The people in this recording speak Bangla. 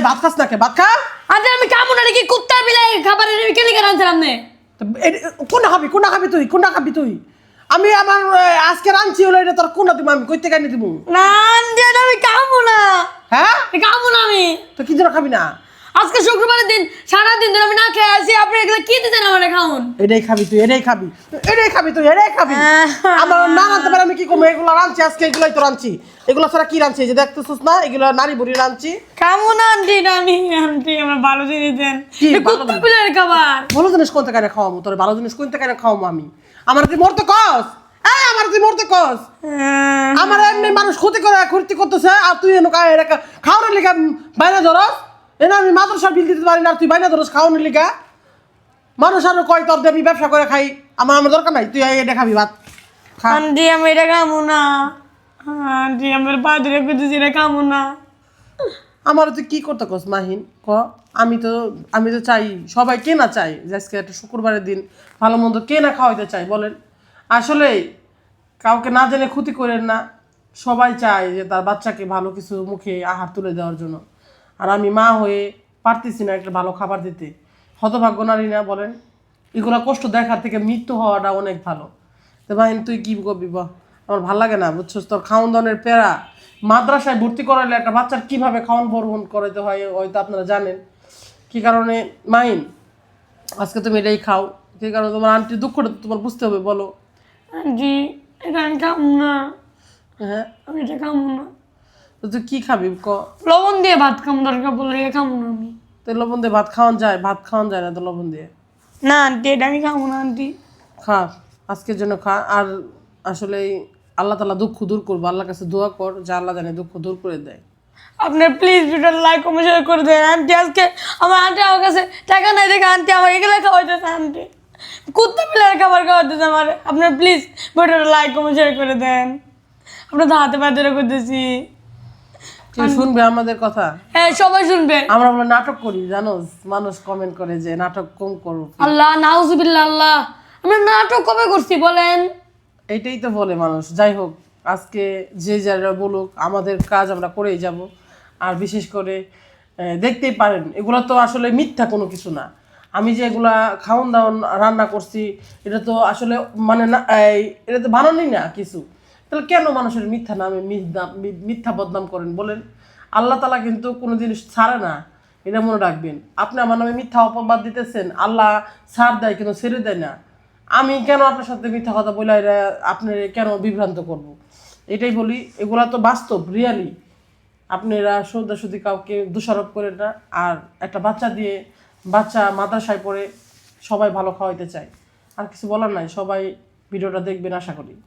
এই ভাত খাস না কে? ভাত খা। আজ আমি কামু না কি কুত্তা বিলাই খাবারের কেলি কেন আনছ আপনি? কোন কোনটা খাবি কোনটা খাবি তুই? কোনটা খাবি তুই? আমি আমার আজকে রাঁধছি হলো এটা তোর কোনটা দিব? আমি কইতে কানি দিব? না আমি কামু না। হ্যাঁ? কামু না আমি। তো কি জন্য খাবি না? আজকে শুক্রবারের দিন সারা দিন ধরে আমি না খেয়ে আছি আপনি এগুলো কি দিতেন আমার খাউন এটাই খাবি তুই এটাই খাবি। এটাই খাবি তুই এটাই খাবি। আমার না রাঁধতে পারে আমি কি করব? এগুলো রাঁধছি আজকে এগুলাই তো রাঁধছি। এগুলো ছাড়া কি রাঁধছি? যে দেখতেছিস না এগুলো নারী বুড়ি রাঁধছি। কামু না আন্টি না আমি আন্টি আমার ভালো জিনিস দেন। কি কুত্তা বিলাই খাবার। ভালো জিনিস কেন খাওয়াবো? তোর ভালো জিনিস কেন খাওয়াবো আমি? আমার তুই মরতে কস? এই আমার তুই মরতে কস? আমার এমনি মানুষ ক্ষতি করে ক্ষতি করতেছে আর তুই এনে খাওয়ার লিগা বাইরে ধরস? এনে আমি মাদ্রাসার বিল দিতে পারি না তুই বাইনা ধরস খাওয়ানোর লিগা। মানুষ আরও কয় তোর দিয়ে আমি ব্যবসা করে খাই আমার আমার দরকার নাই তুই এটা খাবি ভাত খা। আন্টি আমি এটা কামু না। আন্টি আমার পা ধরে করতেছি এটা কামু না। আমার তুই কি করতে কস মাহিন? ক আমি তো আমি তো চাই সবাই কে না চাই যে আজকে একটা শুক্রবারের দিন ভালো মন্দ কে না খাওয়াইতে চাই বলেন। আসলে কাউকে না জেনে ক্ষতি করেন না সবাই চায় যে তার বাচ্চাকে ভালো কিছু মুখে আহার তুলে দেওয়ার জন্য। আর আমি মা হয়ে পারতেছি না একটা ভালো খাবার দিতে। হতভাগ্য নারী না বলেন। এগুলো কষ্ট দেখার থেকে মৃত্যু হওয়াটা অনেক ভালো। তো ভাই তুই কি করবি বল? আমার ভালো লাগে না বুঝছস? তোর খাওয়ান দাওয়ানের প্যারা। মাদ্রাসায় ভর্তি করালে একটা বাচ্চার কীভাবে খাওয়ান বরণ করাইতে হয় হয়তো আপনারা জানেন। কি কারণে? মাইন আজকে তুমি এটাই খাও। কি কারণে? তোমার আন্টি দুঃখটা তোমার বুঝতে হবে বলো। আন্টি এটা আমি কামু না। হ্যাঁ? আমি এটা কামু না। তো তুই কি খাবি? ক। লবণ দিয়ে ভাত কামু দরকার বলে কামু না আমি। তো লবণ দিয়ে ভাত খাওয়ান যায়? ভাত খাওয়ান যায় না তো লবণ দিয়ে? না আন্টি এটা আমি খাব না আন্টি। খা আজকের জন্য খা। আর আসলে আল্লাহ তালা দুঃখ দূর করব। আল্লাহর কাছে দোয়া কর যা আল্লাহ জানে দুঃখ দূর করে দেয়। আপনি প্লিজ ভিডিওটা লাইক কমেন্ট শেয়ার করে দেন। আন্টি আজকে আমার আন্টি আমার কাছে টাকা নাই দেখে আন্টি আমার এগুলো খাওয়াইতেছে আন্টি। কুত্তা পিলার খাবার খাওয়াইতেছে আমার। আপনি প্লিজ ভিডিওটা লাইক কমেন্ট শেয়ার করে দেন। আপনার তো হাতে পাতে করতেছি। শুনবে আমাদের কথা? হ্যাঁ সবাই শুনবে। আমরা বলে নাটক করি জানোস মানুষ কমেন্ট করে যে নাটক কম করো? আল্লাহ নাউজুবিল্লাহ আল্লাহ। আমরা নাটক কবে করছি বলেন? এইটাই তো বলে মানুষ। যাই হোক আজকে যে যারা বলুক আমাদের কাজ আমরা করেই যাব। আর বিশেষ করে দেখতেই পারেন এগুলো তো আসলে মিথ্যা কোনো কিছু না। আমি যে এগুলা খাওন দাওন রান্না করছি এটা তো আসলে মানে না এটা তো বানানোই না কিছু। তাহলে কেন মানুষের মিথ্যা নামে মিথ্যা- বদনাম করেন? বলেন, আল্লাহ তালা কিন্তু কোনো জিনিস ছাড়ে না। এটা মনে রাখবেন। আপনি আমার নামে মিথ্যা অপবাদ দিতেছেন, আল্লাহ ছাড় দেয় কিন্তু ছেড়ে দেয় না। আমি কেন আপনার সাথে মিথ্যা কথা বলে এরা আপনার কেন বিভ্রান্ত করব। এটাই বলি, এগুলা তো বাস্তব, রিয়ালি। আপনারা সৌদাসুদি কাউকে দোষারোপ করেন না, আর একটা বাচ্চা দিয়ে বাচ্চা মাদ্রাসায় পড়ে সবাই ভালো খাওয়াইতে চায়। আর কিছু বলার নাই, সবাই ভিডিওটা দেখবেন, আশা করি।